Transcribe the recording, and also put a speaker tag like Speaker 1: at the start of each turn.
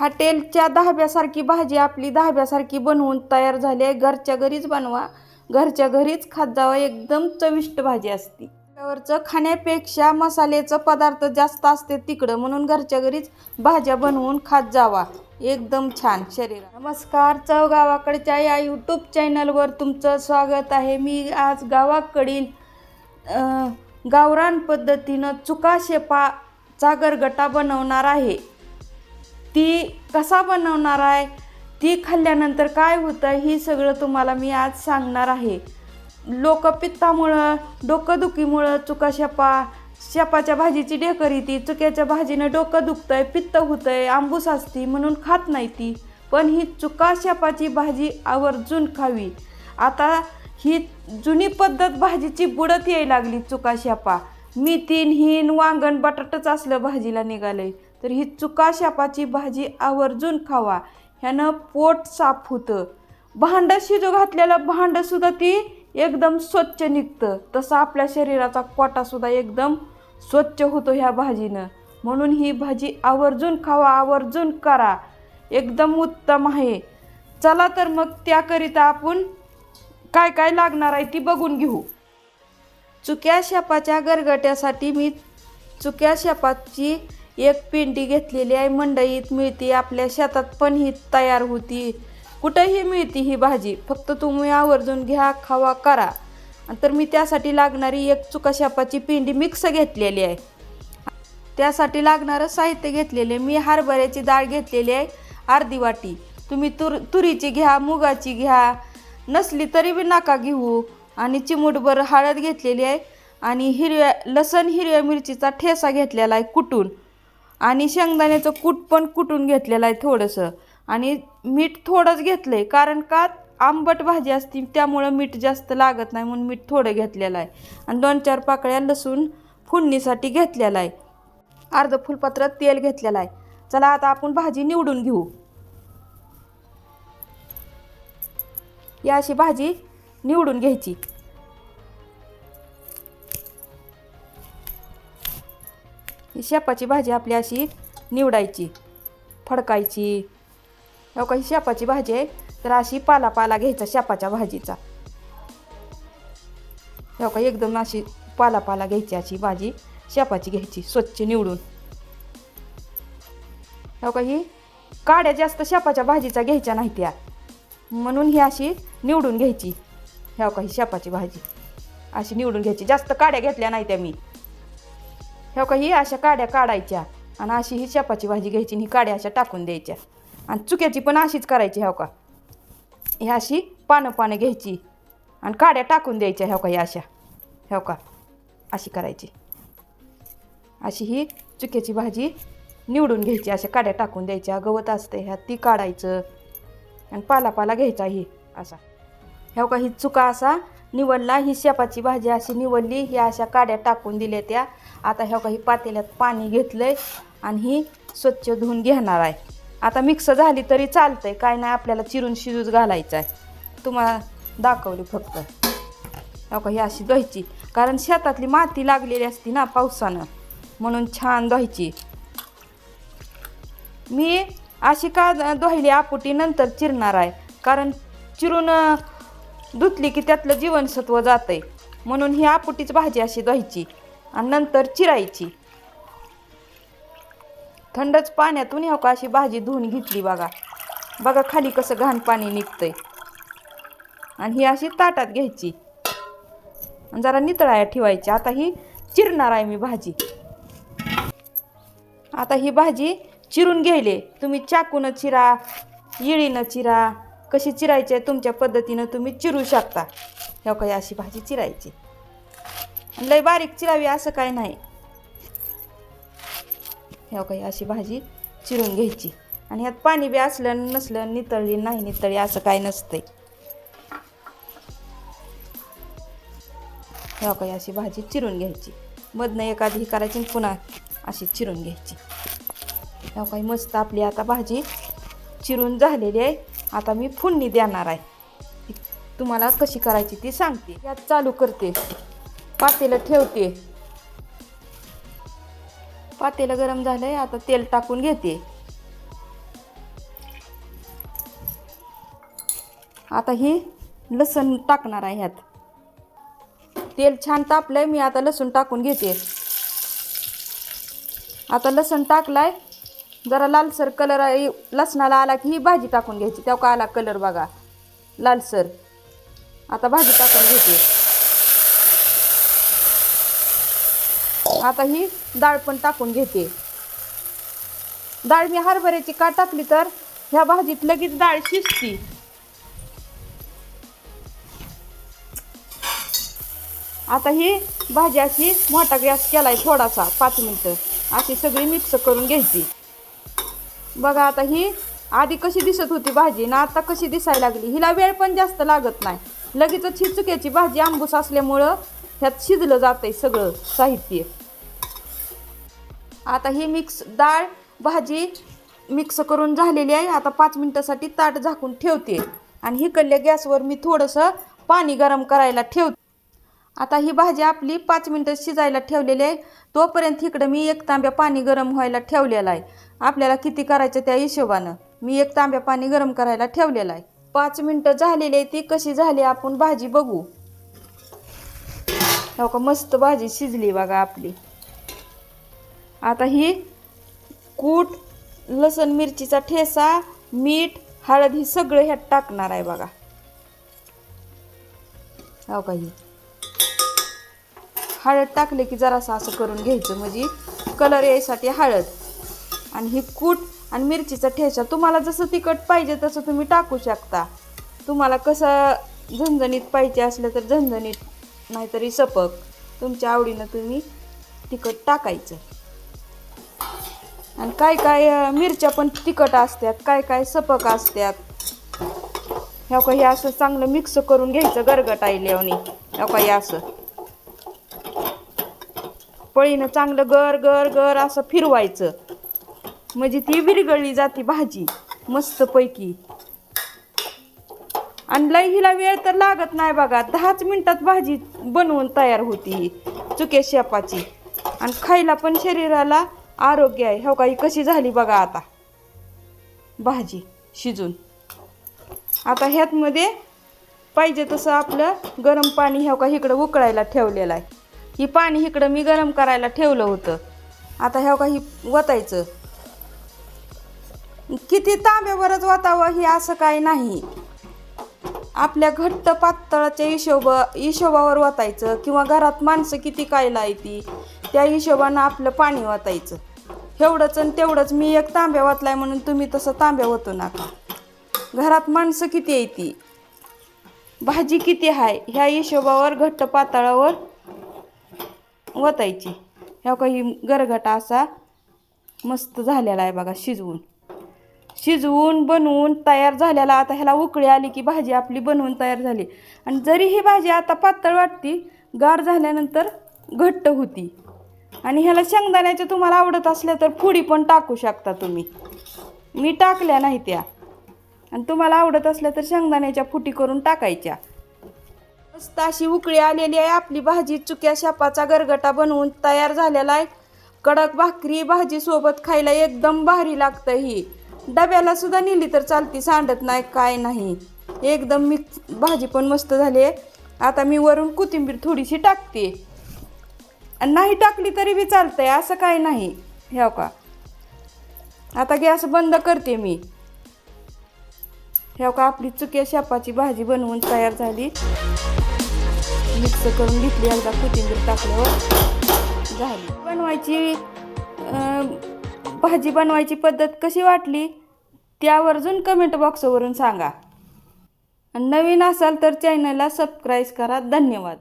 Speaker 1: हॉटेलच्या दहाब्यासारखी भाजी आपली दहाब्यासारखी बनवून तयार झाली आहे. घरच्या घरीच बनवा. घरच्या घरीच खात जावा. एकदम चविष्ट भाजी असते. त्यावरचं खाण्यापेक्षा मसाल्याचं पदार्थ जास्त असते तिकडं. म्हणून घरच्या घरीच भाज्या बनवून खात जावा. एकदम छान शरीर नमस्कार. चव गावाकडच्या या यूट्यूब चॅनलवर तुमचं स्वागत आहे. मी आज गावाकडील गावरान पद्धतीनं चुका शेपाचा गरगटा बनवणार आहे. ती कसा बनवणार आहे? ती खाल्ल्यानंतर काय होतं? ही सगळं तुम्हाला मी आज सांगणार आहे. लोकपित्तामुळं डोकंदुखीमुळं चुका शेपा शेपाच्या भाजीची ढेकर येते चुक्याच्या भाजीनं डोकं दुखतंय पित्त होतंय आंबूस असती म्हणून खात नाही ती. पण ही चुका शेपाची भाजी आवर्जून खावी. आता ही जुनी पद्धत भाजीची बुडत यायला लागली चुका शेपा. मेथीन हिन वांगण बटाटच असलं भाजीला निघालंय. तर ही चुका शेपाची भाजी आवर्जून खावा. ह्यानं पोट साफ होतं. भांडं शिजू घातलेलं भांडंसुद्धा ती एकदम स्वच्छ निघतं. तसं आपल्या शरीराचा कोटा सुद्धा एकदम स्वच्छ होतो ह्या भाजीनं. म्हणून ही भाजी आवर्जून खावा आवर्जून करा. एकदम उत्तम आहे. चला तर मग त्याकरिता आपण काय काय लागणार आहे ती बघून घेऊ. चुक्या शेपाच्या गरगट्यासाठी मी चुक्या शेपाची एक पिंडी घेतलेली आहे मंडईत मिळते आपल्या शेतात पण ही तयार होती. कुठंही मिळते ही भाजी फक्त तुम्ही आवर्जून घ्या खावा करा. तर मी त्यासाठी लागणारी एक चुकाशापाची पेंडी पिंडी मिक्स घेतलेली आहे. त्यासाठी लागणारं साहित्य घेतलेले मी हरभऱ्याची डाळ घेतलेली आहे अर्धी वाटी. तुम्ही तुर तुरीची घ्या मुगाची घ्या नसली तरी बी नका घेऊ. आणि चिमूटभर हळद घेतलेली आहे. आणि हिरव्या लसण हिरव्या मिरचीचा ठेसा घेतलेला आहे कुटून. आणि शेंगदाण्याचं कूट पण कुटून घेतलेलं आहे थोडंसं. आणि मीठ थोडंच घेतलं आहे कारण का आंबट भाजी असती त्यामुळं मीठ जास्त लागत नाही म्हणून मीठ थोडं घेतलेलं आहे. आणि दोन चार पाकळ्या लसूण फुडणीसाठी घेतलेला आहे. अर्ध फुलपात्रात तेल घेतलेलं आहे. चला आता आपण भाजी निवडून घेऊ. या अशी भाजी निवडून घ्यायची. ही शेपाची भाजी आपली अशी निवडायची फडकायची. अहो का ही शेपाची भाजी आहे तर अशी पाला पाला घ्यायचा शेपाच्या भाजीचा. हो का एकदम अशी पाला पाला घ्यायची अशी भाजी शेपाची घ्यायची स्वच्छ निवडून. हो का ही काड्या जास्त शेपाच्या भाजीचा घ्यायच्या नाही त्या. म्हणून ही अशी निवडून घ्यायची. हो का ही शेपाची भाजी. अशी निवडून घ्यायची. जास्त काड्या घेतल्या नाही त्या मी. ह्या का ही अशा काड्या काढायच्या आणि अशी ही शेपाची भाजी घ्यायची आणि ही काड्या अशा टाकून द्यायच्या. आणि चुक्याची पण अशीच करायची हो का ही अशी पानं पानं घ्यायची आणि काड्या टाकून द्यायच्या हो का ही अशा. हो का अशी करायची. अशी ही चुक्याची भाजी निवडून घ्यायची अशा काड्या टाकून द्यायच्या. गवत असते ह्या ती काढायचं. आणि पाला पाला घ्यायचा ही असा. ह्या का ही चुका असा निवडला ही शेपाची भाजी अशी निवडली ही अशा काड्या टाकून दिल्या त्या. आता ह्या काही पातेल्यात पाणी घेतलंय आणि ही स्वच्छ धुवून घेणार आहे. आता मिक्स झाली तरी चालतंय काय नाही आपल्याला चिरून शिजूच घालायचं आहे तुम्हाला दाखवली फक्त. ह्या का ही अशी धुवायची. कारण शेतातली माती लागलेली असती ना पावसानं म्हणून छान धुवायची. मी अशी का धुवायली आपुटी नंतर चिरणार आहे. कारण चिरून धुतली की त्यातलं जीवनसत्व जातंय. म्हणून ही आपुटीच भाजी अशी धुवायची आणि नंतर चिरायची. थंडच पाण्यातून हो का अशी भाजी धुवून घेतली बघा. बघा खाली कसं घाण पाणी निघतंय. आणि ही अशी ताटात घ्यायची. आणि जरा नितळाया ठेवायची. आता ही चिरणार आहे मी भाजी. आता ही भाजी चिरून घ्यायले. तुम्ही चाकूनं चिरा येळीनं चिरा कशी चिरायची आहे? तुमच्या पद्धतीनं तुम्ही चिरू शकता. ह्या काही अशी भाजी चिरायची. आणि लय बारीक चिरावी असं काय नाही. ह्या काही अशी भाजी चिरून घ्यायची. आणि ह्यात पाणी बी असलं नसलं नितळली नाही नितळली असं काय नसतंय. ह्या काही अशी भाजी चिरून घ्यायची. मधनं एखादी ही करायची पुन्हा अशी चिरून घ्यायची. ह्या काही मस्त आपली आता भाजी चिरून झालेली आहे. आता मी फुडणी देणार आहे. तुम्हाला कशी करायची ती सांगते. यात चालू करते. पातेलं ठेवते. पातेलं गरम झालं आहे आता तेल टाकून घेते. आता ही लसूण टाकणार आहे ह्यात. तेल छान तापलंय आहे मी आता लसूण टाकून घेते. आता लसूण टाकलाय जरा लालसर कलर लसणाला आला की ही भाजी टाकून घ्यायची. तेव्हा का आला कलर बघा. लालसर. आता भाजी टाकून घेते. आता ही डाळ पण टाकून घेते. डाळ मी हरभऱ्याची का टाकली तर? ह्या भाजीत लगेच डाळ शिजती. आता ही भाजी अशी मोठा गॅस केलाय थोडासा पाच मिनटं. अशी सगळी मिक्स करून घ्यायची. बघा आता ही आधी कशी दिसत होती भाजी ना आता कशी दिसायला लागली. हिला वेळ पण जास्त लागत नाही. लगेचच ही चुक्याची भाजी आंबूस असल्यामुळं ह्यात शिजलं जातंय सगळं साहित्य. आता ही मिक्स डाळ भाजी मिक्स करून झालेली आहे. आता पाच मिनटासाठी ताट झाकून ठेवते. आणि हिकडल्या गॅसवर मी थोडंसं पाणी गरम करायला ठेवते. आता ही भाजी आपली पाच मिनटं शिजायला ठेवलेली आहे. तोपर्यंत इकडं मी एक तांब्या पाणी गरम व्हायला ठेवलेलं आहे. आपल्याला किती करायचं त्या हिशोबानं? मी एक तांब्या पाणी गरम करायला ठेवलेलं आहे. पाच मिनटं झालेली आहे ती कशी झाली आपण भाजी बघू. हो का मस्त भाजी शिजली बघा आपली. आता ही कूट लसण मिरचीचा ठेसा मीठ हळद ही सगळं ह्यात टाकणार आहे बघा. हो का ही. हळद टाकले की जरासं असं करून घ्यायचं. म्हणजे कलर यायसाठी हळद. आणि ही कूट आणि मिरचीचा ठेचा. तुम्हाला जसं तिखट पाहिजे तसं तुम्ही टाकू शकता. तुम्हाला कसं झणझणीत पाहिजे असलं तर झणझणीत नाहीतरी सपक. तुमच्या आवडीनं तुम्ही तिखट टाकायचं. आणि काय काय मिरच्या पण तिखट असतात काय काय सपक असतात. ह्या काही असं चांगलं मिक्स करून घ्यायचं गरगट गरगटायल्यावनी ह्या काही असं. पळीनं चांगलं गर गर गर असं फिरवायचं. म्हणजे ती विरगळली जाते भाजी मस्तपैकी आणि लय हिला वेळ तर लागत नाही बघा. दहाच मिनटात भाजी बनवून तयार होती ही चुके शेपाची. आणि खायला पण शरीराला आरोग्य आहे. हो काही कशी झाली बघा आता. भाजी शिजून. आता ह्यातमध्ये पाहिजे तसं आपलं गरम पाणी हो का? इकडं उकळायला ठेवलेलं आहे. ही पाणी इकडं मी गरम करायला ठेवलं होतं. आता ह्या का ही वतायचं? किती तांब्यावरच वतावं हे असं काही नाही. आपल्या घट्ट पातळाच्या हिशोब हिशोबावर वतायचं किंवा घरात माणसं किती कायला ती त्या हिशोबानं आपलं पाणी वतायचं. एवढंच आणि तेवढंच मी एक तांब्या वतलाय म्हणून तुम्ही तसं तांब्या वतू नका. घरात माणसं किती आहे ती? भाजी किती आहे ह्या हिशोबावर घट्ट पातळावर वतायची. ह्या काही गरगटा असा मस्त झालेला आहे बघा शिजवून. शिजवून बनवून तयार झालेला. आता ह्याला उकळी आली की भाजी आपली बनवून तयार झाली. आणि जरी ही भाजी आता पातळ वाटती गार झाल्यानंतर घट्ट होती. आणि ह्याला शेंगदाण्याच्या तुम्हाला आवडत असल्या तर फुडी पण टाकू शकता तुम्ही. मी टाकल्या नाही त्या. आणि तुम्हाला आवडत असल्या तर शेंगदाण्याच्या फुटी करून टाकायच्या. मस्त अशी उकळी आलेली आहे. आपली भाजी चुक्या शापाचा गरगटा बनवून तयार झालेला आहे. कडक भाकरी भाजी सोबत खायला एकदम भारी लागतं ही. डब्याला सुद्धा नेली तर चालती सांडत नाही काय नाही. एकदम मिक्स भाजी पण मस्त झाली आहे. आता मी वरून कोथिंबीर थोडीशी टाकते. आणि नाही टाकली तरी बी चालतंय असं काय नाही. ह्या हो का? आता गॅस बंद करते मी. ह्या हो का? आपली चुक्या शापाची भाजी बनवून तयार झाली. मिक्स करून घेतली एकदा कोथिंबीर टाकल्यावर झाली. बनवायची भाजी बनवायची पद्धत कशी वाटली त्यावरजून कमेंट बॉक्सवरून सांगा. आणि नवीन असाल तर चॅनलला सबस्क्राईब करा. धन्यवाद.